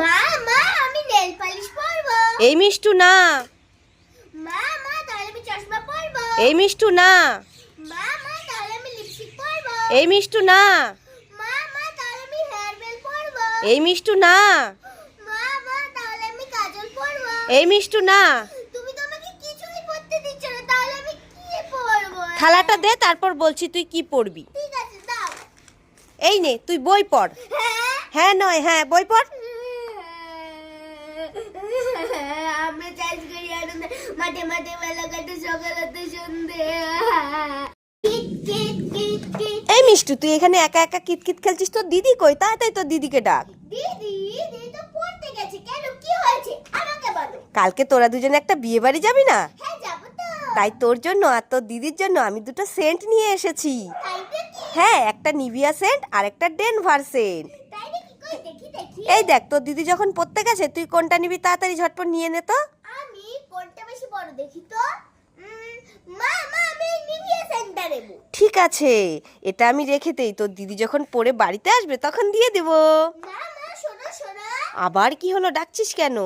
মা মা আমি নেল পালিশ পরবো। এই মিষ্টু না। মা মা তাহলে আমি চশমা পরবো। এই মিষ্টু না। মা মা তাহলে আমি লিপস্টিক পরবো। এই মিষ্টু না। মা মা তাহলে আমি হেয়ার বেল পরবো। এই মিষ্টু না। মা মা তাহলে আমি কাজল পরবো। এই মিষ্টু না। তুমি তো আমাকে কিছুই পরতে দিচ্ছ না তাহলে আমি কি পরবো? থালাটা দে তারপর বলছি তুই কি পড়বি ঠিক আছে দাও। এই নে তুই বই পড়। হ্যাঁ? হ্যাঁ নয় হ্যাঁ বই পড়। আমরা চাষ করি আনন্দ মাঠে মাঠে মেলা কাটে সকাল হতে সন্ধে এই মিষ্টু তুই এখানে একা একা কিতকিত খেলছিস? তোর দিদি কই? তাড়াতাড়ি তোর দিদিকে ডাক। দিদি দিদি তো পড়তে গেছে। কেন? কি হয়েছে? আমাকে বলো। কালকে তোরা দুজনে একটা বিয়ে বাড়ি যাবি না? হ্যাঁ যাব তো। তাই তোর জন্য আর তোর দিদির জন্য আমি দুটো সেন্ট নিয়ে এসেছি। হ্যাঁ একটা নিভিয়া সেন্ট আর একটা ডেনভার সেন্ট তাই নাকি কই দেখি দেখি এই দেখ তোর দিদি যখন পড়তে গেছে তুই কোনটা নিবি তাড়াতাড়ি ঝটপট নিয়ে নে তো। আমি কোনটা বেশি বড় দেখি তো? মা মা আমি নিভিয়া সেন্টার নেব। ঠিক আছে এটা আমি রেখে দেই। তোর দিদি যখন পড়ে বাড়িতে আসবে তখন দিয়ে দেব। মা মা শোনো শোনো। আবার কি হলো ডাকছিস কেন?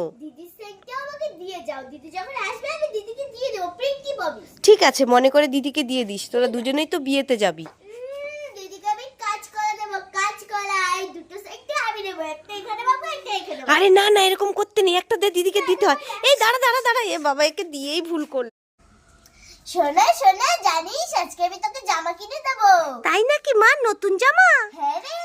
সেন্টটা আমাকে দিয়ে যাও। দিদি যখন আসবে আমি দিদিকে দিয়ে দেবো। প্রিন্টি ববি। ঠিক আছে মনে করে দিদিকে দিয়ে দিস। তোরা দুজনেই তো বিয়েতে যাবি উম, দিদিকে আমি কাজ করে দেবো কাজ করাই দুটো সেন্টে আমি নেব একটা এখানে পাবো একটা এখানে পাবো। আরে না না এরকম করতে নেই। একটা দে দিদিকে দিতে হয়। এই দাঁড়া দাঁড়া দাঁড়া। এ বাবা একে দিয়েই ভুল করল। শোনা শোনা জানিস আজকে আমি তোকে জামা কিনে দেবো। তাই নাকি? মা নতুন জামা? হ্যাঁ রে।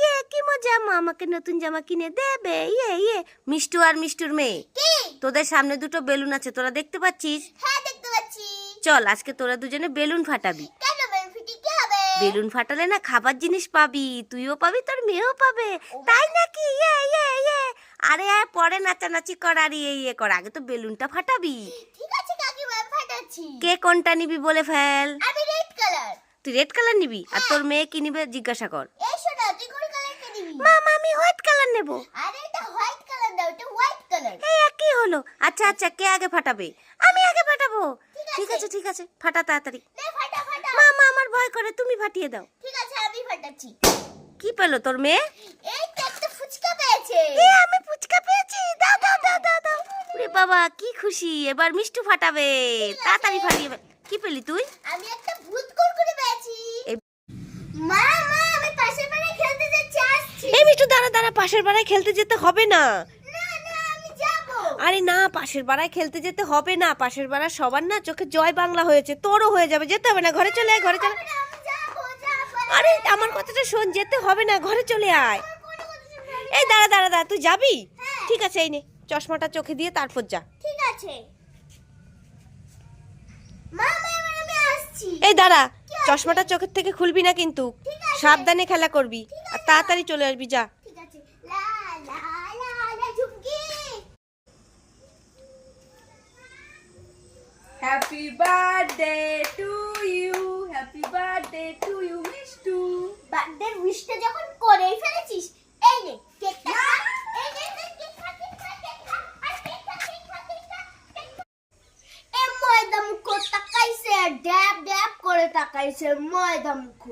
ইয়ে কি মজা। মা আমাকে নতুন জামা কিনে দেবে। ইয়ে ইয়ে। মিষ্টু আর মিষ্টুর মেয়ে। কি? তোদের সামনে দুটো বেলুন আছে তোরা দেখতে পাচ্ছিস? হ্যাঁ দেখতে পাচ্ছি। চল আজকে তোরা দুজনে বেলুন ফাটাবি কেন বেনিফিটি কি হবে বেলুন ফাটালে না খাবার জিনিস পাবি তুইও পাবি তোর মেয়েও পাবে। তাই নাকি? ইয়ে ইয়ে ইয়ে। আরে পরে নাচানাচি কর আর ইয়ে ইয়ে কর আগে তো বেলুনটা ফাটাবি। ঠিক আছে কাকিমা ফাটাচ্ছি। কে কোনটা নিবি বলে ফেল? আমি রেড কালার তুই রেড কালার নিবি? আর তোর মেয়ে কি নিবে জিজ্ঞাসা কর। এই শোনা তুই কোন কালার কে নিবি? মামা আমি হোয়াইট কালার নেব। আরে এটা হোয়াইট কালার দাও এটা হোয়াইট কালার এই একই হলো। আচ্ছা আচ্ছা কে আগে ফাটাবে? আমি আগে ফাটাবো। ঠিক আছে। ঠিক আছে ফাটা তাড়াতাড়ি। ফাটা। ভয় করে তুমি ফাটিয়ে দাও। ঠিক আছে আমি ফাটাচ্ছি। কি পেল তোর মেয়ে? এই তো একটা ফুচকা পেয়েছে। এ আমি ফুচকা পেয়েছি? দাও দাও দাও দাও দাও। ওরে বাবা কি খুশি। এবার মিষ্টু ফাটাবে। তাড়াতাড়ি ফাটিয়ে। কি পেলি তুই? আমি একটা ভূত কুরকুরে পেয়েছি। মা মা আমি পাশের পাড়ায় খেলতে যাচ্ছি আসছি। এই মিষ্টু দাঁড়া দাঁড়া পাশের বাড়ায় খেলতে যেতে হবে না। আরে না পাশের বাড়ায় খেলতে যেতে হবে না পাশের বাড়ার সবার না চোখে জয় বাংলা হয়েছে তোরও হয়ে যাবে যেতে হবে না ঘরে চলে আয় ঘরে চলে আরে আমার কথাটা শোন যেতে হবে না ঘরে চলে আয়। এই দাঁড়া দাঁড়া দাঁড়া তুই যাবি? হ্যাঁ। ঠিক আছে এই নে চশমাটা চোখে দিয়ে তারপর যা। ঠিক আছে। এই দাঁড়া চশমাটা চোখের থেকে খুলবি না কিন্তু। সাবধানে খেলা করবি। আর তাড়াতাড়ি চলে আসবি যা। ঠিক আছে। লা লা লা লা ঝুমকি Happy birthday to you. Happy birthday to you, Mishtu. Birthday wish যখন করেই ফেলেছিস এই নে কেকটা। এই নে ময়দা মুখ তাকাইছে ড্যাব ড্যাব করে তাকাইছে ময়দা মুখ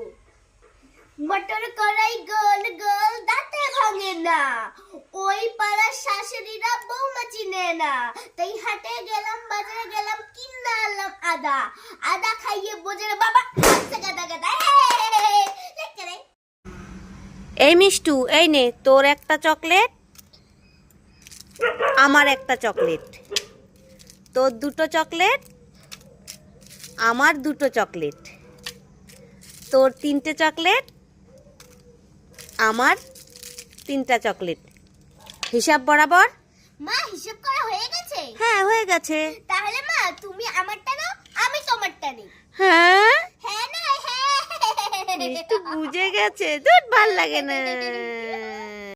মটর করাই গোল গোল দাঁতে ভাঙে না ওই পাড়ার শাশুড়িরা বৌমা চিনে না তাই হাটে গেলাম বাজারে গেলাম কিনা আনলাম আদা। আদা খাইয়ে বোঝে বাবা হাসছে গাদা গাদা। এই মিষ্টু এই নে তোর একটা চকলেট আমার একটা চকলেট। তোর দুটো চকলেট আমার দুটো চকলেট। তোর তিনটে চকলেট আমার তিনটা চকলেট। হিসাব বরাবর? মা হিসাব করা হয়ে গেছে? হ্যাঁ হয়ে গেছে। তাহলে তুমি আমারটা নাও আমি তোমারটা নিই। হ্যাঁ? হ্যাঁ না হ্যাঁ। মিষ্টু বুঝে গেছে। দুধ ভালো লাগে না।